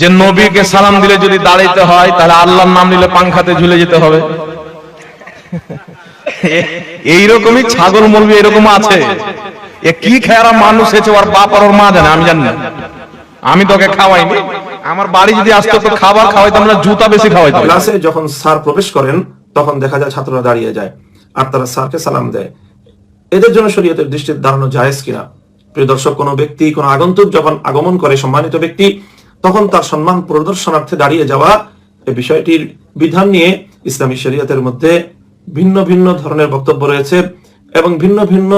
যে নবীকে সালাম দিলে যদি দাঁড়াইতে হয়, তাহলে আল্লাহর নাম নিলে পাংখাতে ঝুলে যেতে হবে। এইরকমই ছাগল মলবি এরকম আছে। এ কি খেয়ারা মানুষ হয়েছে, ওর বাপ আর ওর মা জানে, আমি জানি না। আমি তোকে খাওয়াইনি। আমার বাড়ি যদি আসতো তো খাবার খাওয়াইতাম, না জুতা বেশি খাওয়াইতাম। ক্লাসে যখন স্যার প্রবেশ করেন, তখন দেখা যায় ছাত্ররা দাঁড়িয়ে যায় আর তারা স্যারকে সালাম দেয়। এদের জন্য শরীয়তের দৃষ্টিতে দাঁড়ানো জায়েজ কিনা? প্রিয় দর্শক, কোনো ব্যক্তি, কোনো আগন্তুক যখন আগমন করে সম্মানিত ব্যক্তি তখন তার সম্মান প্রদর্শনার্থে দাঁড়িয়ে যাওয়া এই বিষয়টির বিধান নিয়ে ইসলামী শরীয়তের মধ্যে ভিন্ন ভিন্ন ধরনের বক্তব্য রয়েছে এবং ভিন্ন ভিন্ন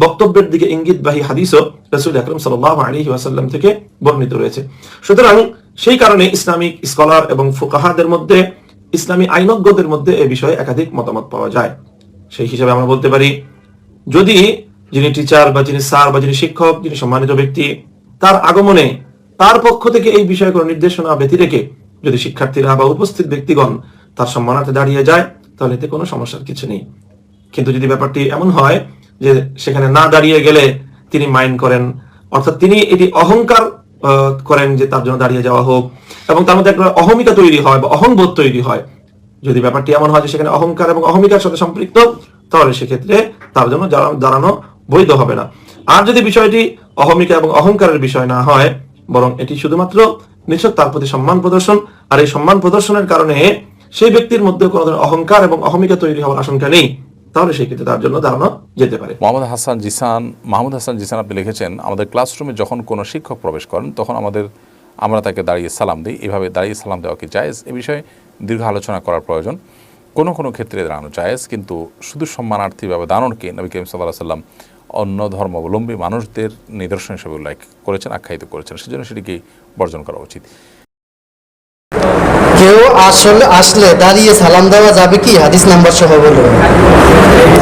বক্তব্যের দিকে ইঙ্গিতবাহী হাদিসও রসুল আকরম ওয়াসাল্লাম থেকে বর্ণিত রয়েছে। সুতরাং সেই কারণে ইসলামিক স্কলার এবং ফুকাহাদের মধ্যে, ইসলামী আইনজ্ঞদের মধ্যে এ বিষয়ে একাধিক মতামত পাওয়া যায়। সেই হিসাবে আমরা বলতে পারি, যদি যিনি টিচার বা যিনি স্যার বা যিনি শিক্ষক, যিনি সম্মানিত ব্যক্তি, তার আগমনে তার পক্ষ থেকে এই বিষয়ে কোনো নির্দেশনা ব্যতি রেখে যদি শিক্ষার্থীরা বা উপস্থিত ব্যক্তিগণ তার সম্মানার্থে দাঁড়িয়ে যায়, তাহলে এতে কোনো সমস্যার কিছু নেই। কিন্তু যদি ব্যাপারটি এমন হয় যে সেখানে না দাঁড়িয়ে গেলে তিনি মাইন্ড করেন, অর্থাৎ তিনি এটি অহংকার করেন যে তার জন্য দাঁড়িয়ে যাওয়া হোক, এবং তার মধ্যে একটা অহমিকা তৈরি হয় বা অহংবোধ তৈরি হয়, যদি ব্যাপারটি এমন হয় যে সেখানে অহংকার এবং অহমিকার সাথে সম্পৃক্ত, তাহলে সেক্ষেত্রে তার জন্য দাঁড়ানো বৈধ হবে না। আর যদি বিষয়টি অহমিকা এবং অহংকারের বিষয় না হয় বরং এটি শুধুমাত্র নিছক তার প্রতি সম্মান প্রদর্শন, আর এই সম্মান প্রদর্শনের কারণে সেই ব্যক্তির মধ্যে কোনো ধরনের অহংকার এবং অহমিকা তৈরি হওয়ার আশঙ্কা নেই। তাহলে সেই ক্ষেত্রে তার জন্য দাঁড়ানো যেতে পারে। মোহাম্মদ হাসান জিসান মাহমুদ হাসান জিসান আপনি লিখেছেন, আমাদের ক্লাসরুমে যখন কোনো শিক্ষক প্রবেশ করেন, তখন আমাদের, আমরা তাকে দাঁড়িয়ে সালাম দিই। এভাবে দাঁড়িয়ে সালাম দেওয়া কি জায়েজ? এ বিষয়ে দীর্ঘ আলোচনা করার প্রয়োজন। কোনো কোনো ক্ষেত্রে দাঁড়ানো জায়েজ, কিন্তু শুধু সম্মানার্থীভাবে দাঁড়ানোকে নবী করিম সাল্লাহ সাল্লাম অন্য ধর্মাবলম্বী মানুষদের নিদর্শন হিসেবে উল্লেখ করেছেন আখ্যায়িত করেছেন সেজন্য সেটিকে বর্জন করা উচিত। কেউ আসলে আসলে দাঁড়িয়ে সালাম দেওয়া যাবে কি? হাদিস নাম্বার সহ বলুন।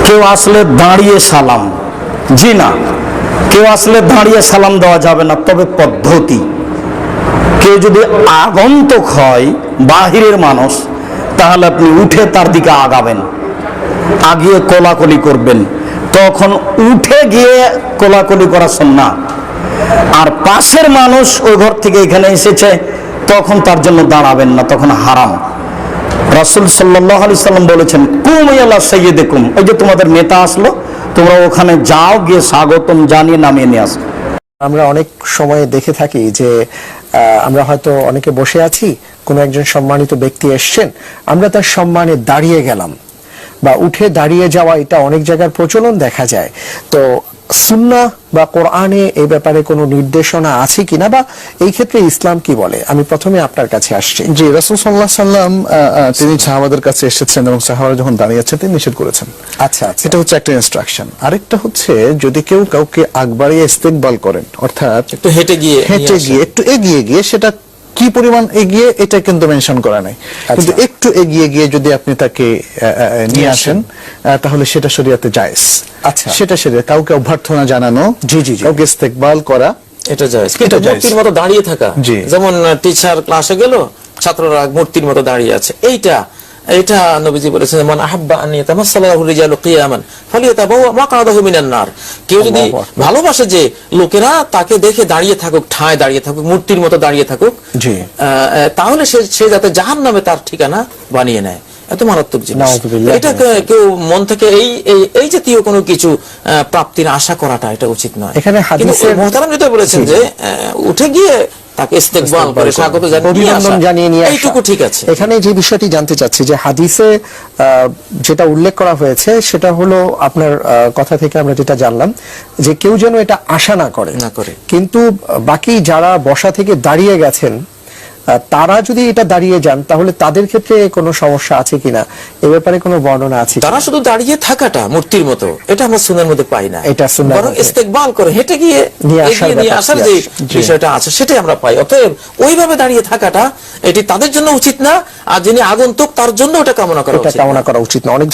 কেউ আসলে দাঁড়িয়ে সালাম জি না। কেউ আসলে দাঁড়িয়ে সালাম দেওয়া যাবে না তবে পদ্ধতি। কেউ যদি আগন্তক হয় বাহিরের মানুষ তাহলে আপনি উঠে তার দিকে আগাবেন আগিয়ে কোলাকলি করবেন। তখন উঠে গিয়ে কোলাকুলি করা না আর পাশের মানুষ ওই ঘর থেকে এখানে এসেছে, তখন তার জন্য দাঁড়াবেন না, তখন হারাম। রাসুল সাল্লাহ আলি সাল্লাম বলেছেন, কুম কুমিয়াল্লাহ সৈয়দে কুম ওই যে তোমাদের নেতা আসলো, তোমরা ওখানে যাও, গিয়ে স্বাগতম জানিয়ে নামিয়ে নিয়ে আসো। আমরা অনেক সময় দেখে থাকি যে আমরা হয়তো অনেকে বসে আছি, কোনো একজন সম্মানিত ব্যক্তি এসছেন, আমরা তার সম্মানে দাঁড়িয়ে গেলাম। বা উঠে দাঁড়িয়ে যাওয়া এটা অনেক জায়গার প্রচলন দেখা যায়। তো সুন্না বা কোরআনে এই ব্যাপারে কোনো নির্দেশনা আছে কিনা বা এই ক্ষেত্রে ইসলাম কি বলে? আমি প্রথমে আপনার কাছে আসছি। জি রাসুল সাল্লাহ সাল্লাম তিনি সাহাবাদের কাছে এসেছেন এবং সাহাবারা যখন দাঁড়িয়ে আছেন তিনি নিষেধ করেছেন। আচ্ছা আচ্ছা। এটা হচ্ছে একটা ইনস্ট্রাকশন আরেকটা হচ্ছে যদি কেউ কাউকে আগবাড়িয়ে ইস্তেকবাল করেন অর্থাৎ একটু হেঁটে গিয়ে হেঁটে গিয়ে একটু এগিয়ে গিয়ে সেটা কি পরিমাণ এগিয়ে এটা কিন্তু মেনশন করা নাই। কিন্তু একটু এগিয়ে গিয়ে যদি আপনি তাকে নিয়ে আসেন তাহলে সেটা শরীয়তে জায়েজ। আচ্ছা। সেটা শরিয়া কাউকে অভ্যর্থনা জানানো জি, জি, জি। কাউকে ইস্তেকবাল করা এটা যায় কিন্তু মূর্তির মতো দাঁড়িয়ে থাকা। জি। যেমন টিচার ক্লাসে গেল ছাত্ররা মূর্তির মতো দাঁড়িয়ে আছে। এইটা এটা নবীজি বলেছেন মান আহাব্বা আন ইয়াতামাসসালাহু রিজালু কিয়ামান ফালিয়াতাবাউ মাকাদাহু মিনান নার। কেউ যদি ভালোবাসে যে লোকেরা তাকে দেখে দাঁড়িয়ে থাকুক ঠায় দাঁড়িয়ে থাকুক মূর্তির মতো দাঁড়িয়ে থাকুক জি। তাহলে সে সে যাতে জাহান্নামে তার ঠিকানা বানিয়ে নেয়। এত মারাত্মক জিনিস। এটা কেউ মন থেকে এই এই- জাতীয় কোনো কিছু প্রাপ্তির আশা করাটা এটা উচিত নয়। এখানে মোহতারাম যেটা বলেছেন যে উঠে গিয়ে তাকে ইস্তেকবাল করে স্বাগত অভিনন্দন জানিয়ে নিয়ে এইটুকু ঠিক আছে। এখানে যে বিষয়টি জানতে চাচ্ছি যে হাদিসে আহ, যেটা উল্লেখ করা হয়েছে সেটা হলো আপনার কথা থেকে আমরা যেটা জানলাম যে কেউ যেন এটা আশা না করে। না করে। কিন্তু বাকি যারা বসা থেকে দাঁড়িয়ে গেছেন তারা যদি এটা দাঁড়িয়ে যান তাহলে তাদের ক্ষেত্রে কোনো সমস্যা আছে কিনা? এ ব্যাপারে কোনো বর্ণনা আছে তারা শুধু দাঁড়িয়ে থাকাটা মূর্তির মতো এটা আমরা সুনের মধ্যে পাই না। এটা সুন্নাহর বরং ইস্তেকবাল করে হেঁটে গিয়ে নিয়ে আসার যে বিষয়টা আছে সেটাই আমরা পাই। অতএব ওইভাবে দাঁড়িয়ে থাকাটা এটি তাদের জন্য উচিত না আর যিনি আগন্তুক তার জন্য ওটা কামনা করা উচিত কামনা করা উচিত না। অনেক